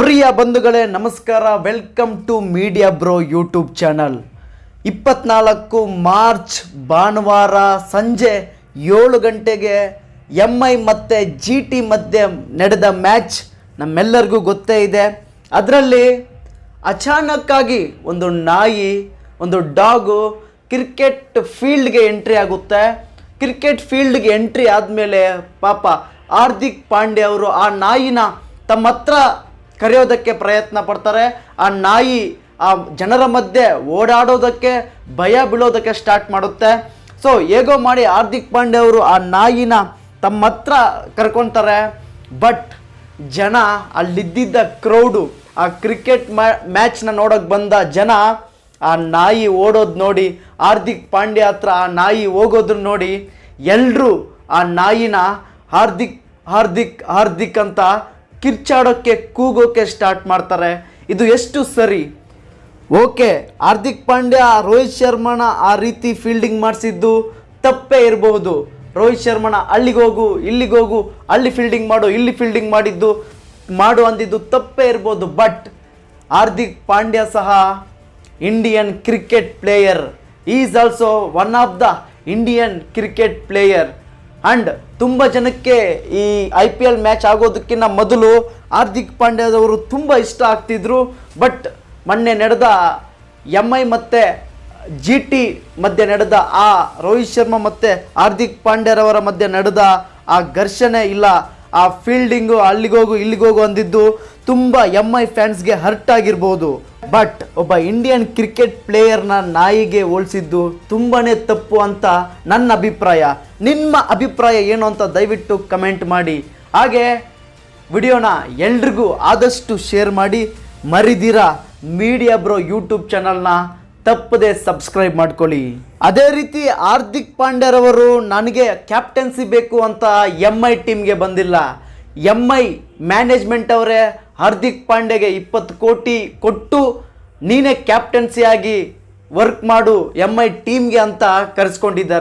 ಪ್ರಿಯ ಬಂಧುಗಳೇ, ನಮಸ್ಕಾರ. Welcome to media bro YouTube channel ಇಪ್ಪತ್ನಾಲ್ಕು ಮಾರ್ಚ್ ಭಾನುವಾರ ಸಂಜೆ ಏಳು ಗಂಟೆಗೆ ಎಂ ಐ ಮತ್ತು ಜಿ ಟಿ ಮಧ್ಯೆ ನಡೆದ ಮ್ಯಾಚ್ ನಮ್ಮೆಲ್ಲರಿಗೂ ಗೊತ್ತೇ ಇದೆ. ಅದರಲ್ಲಿ ಅಚಾನಕ್ಕಾಗಿ ಒಂದು ನಾಯಿ, ಒಂದು ಡಾಗು ಕ್ರಿಕೆಟ್ ಫೀಲ್ಡ್ಗೆ ಎಂಟ್ರಿ ಆಗುತ್ತೆ. ಕ್ರಿಕೆಟ್ ಫೀಲ್ಡ್ಗೆ ಎಂಟ್ರಿ ಆದಮೇಲೆ ಪಾಪ ಹಾರ್ದಿಕ್ ಪಾಂಡೆ ಅವರು ಆ ನಾಯಿನ ತಮ್ಮ ಹತ್ರ ಕರೆಯೋದಕ್ಕೆ ಪ್ರಯತ್ನ ಪಡ್ತಾರೆ. ಆ ನಾಯಿ, ಆ ಜನರ ಮಧ್ಯೆ ಓಡಾಡೋದಕ್ಕೆ ಭಯ ಬೀಳೋದಕ್ಕೆ ಸ್ಟಾರ್ಟ್ ಮಾಡುತ್ತೆ. ಸೊ ಹೇಗೋ ಮಾಡಿ ಹಾರ್ದಿಕ್ ಪಾಂಡೆ ಅವರು ಆ ನಾಯಿನ ತಮ್ಮ ಹತ್ರ ಕರ್ಕೊತಾರೆ. ಬಟ್ ಜನ ಅಲ್ಲಿದ್ದಿದ್ದ ಕ್ರೌಡು ಆ ಕ್ರಿಕೆಟ್ ಮ್ಯಾಚ್ನ ನೋಡೋಕೆ ಬಂದ ಜನ ಆ ನಾಯಿ ಓಡೋದು ನೋಡಿ, ಹಾರ್ದಿಕ್ ಪಾಂಡ್ಯ ಹತ್ರ ಆ ನಾಯಿ ಹೋಗೋದನ್ನ ನೋಡಿ ಎಲ್ಲರೂ ಆ ನಾಯಿನ ಹಾರ್ದಿಕ್ ಹಾರ್ದಿಕ್ ಹಾರ್ದಿಕ್ ಅಂತ ಕಿರ್ಚಾಡೋಕ್ಕೆ ಕೂಗೋಕ್ಕೆ ಸ್ಟಾರ್ಟ್ ಮಾಡ್ತಾರೆ. ಇದು ಎಷ್ಟು ಸರಿ? ಓಕೆ, ಹಾರ್ದಿಕ್ ಪಾಂಡ್ಯ, ರೋಹಿತ್ ಶರ್ಮನ ಆ ರೀತಿ ಫೀಲ್ಡಿಂಗ್ ಮಾಡಿಸಿದ್ದು ತಪ್ಪೇ ಇರಬಹುದು ರೋಹಿತ್ ಶರ್ಮನ ಅಲ್ಲಿಗೆ ಹೋಗು, ಇಲ್ಲಿಗೆ ಹೋಗು, ಅಲ್ಲಿ ಫೀಲ್ಡಿಂಗ್ ಮಾಡು, ಇಲ್ಲಿ ಫೀಲ್ಡಿಂಗ್ ಮಾಡಿದ್ದು, ಮಾಡು ಅಂದಿದ್ದು ತಪ್ಪೇ ಇರ್ಬೋದು. ಬಟ್ ಹಾರ್ದಿಕ್ ಪಾಂಡ್ಯ ಸಹ Indian cricket player is also one of the Indian cricket player and ತುಂಬ ಜನಕ್ಕೆ ಈ ಐ ಪಿ ಎಲ್ ಮ್ಯಾಚ್ ಆಗೋದಕ್ಕಿಂತ ಮೊದಲು ಹಾರ್ದಿಕ್ ಪಾಂಡ್ಯದವರು ತುಂಬ ಇಷ್ಟ ಆಗ್ತಿದ್ರು. ಬಟ್ ಮೊನ್ನೆ ನಡೆದ ಎಂ ಐ ಮತ್ತು ಜಿ ಟಿ ಮಧ್ಯೆ ನಡೆದ ಆ ರೋಹಿತ್ ಶರ್ಮಾ ಮತ್ತು ಹಾರ್ದಿಕ್ ಪಾಂಡ್ಯರವರ ಮಧ್ಯೆ ನಡೆದ ಆ ಘರ್ಷಣೆ ಇಲ್ಲ. ಆ ಫೀಲ್ಡಿಂಗು ಅಲ್ಲಿಗೋಗು, ಇಲ್ಲಿಗೋಗು ಅಂದಿದ್ದು. ತುಂಬ ಎಂ ಐ ಫ್ಯಾನ್ಸ್ಗೆ ಹರ್ಟ್ ಆಗಿರ್ಬೋದು. ಬಟ್ ಒಬ್ಬ ಇಂಡಿಯನ್ ಕ್ರಿಕೆಟ್ ಪ್ಲೇಯರ್ನ ನಾಯಿಗೆ ಹೋಲಿಸಿದ್ದು ತುಂಬಾ ತಪ್ಪು ಅಂತ ನನ್ನ ಅಭಿಪ್ರಾಯ. ನಿಮ್ಮ ಅಭಿಪ್ರಾಯ ಏನು ಅಂತ ದಯವಿಟ್ಟು ಕಮೆಂಟ್ ಮಾಡಿ. ಹಾಗೆ ವಿಡಿಯೋನ ಎಲ್ರಿಗೂ ಆದಷ್ಟು ಶೇರ್ ಮಾಡಿ. ಮರಿದಿರ ಮೀಡಿಯಾ ಬ್ರೋ ಯೂಟ್ಯೂಬ್ ಚಾನಲ್ನ ತಪ್ಪದೆ ಸಬ್ಸ್ಕ್ರೈಬ್ ಮಾಡ್ಕೊಳ್ಳಿ. ಅದೇ ರೀತಿ ಹಾರ್ದಿಕ್ ಪಾಂಡ್ಯರವರು ನನಗೆ ಕ್ಯಾಪ್ಟನ್ಸಿ ಬೇಕು ಅಂತ ಎಂ ಐ ಟೀಮ್ಗೆ ಬಂದಿಲ್ಲ. ಎಂ ಐ ಮ್ಯಾನೇಜ್ಮೆಂಟ್ ಅವರೇ ಹಾರ್ದಿಕ್ ಪಾಂಡೆಗೆ ಇಪ್ಪತ್ತು ಕೋಟಿ ಕೊಟ್ಟು ನೀನೇ ಕ್ಯಾಪ್ಟನ್ಸಿಯಾಗಿ ವರ್ಕ್ ಮಾಡು ಎಂ ಐ ಟೀಮ್ಗೆ ಅಂತ ಕರೆಸ್ಕೊಂಡಿದ್ದಾರೆ.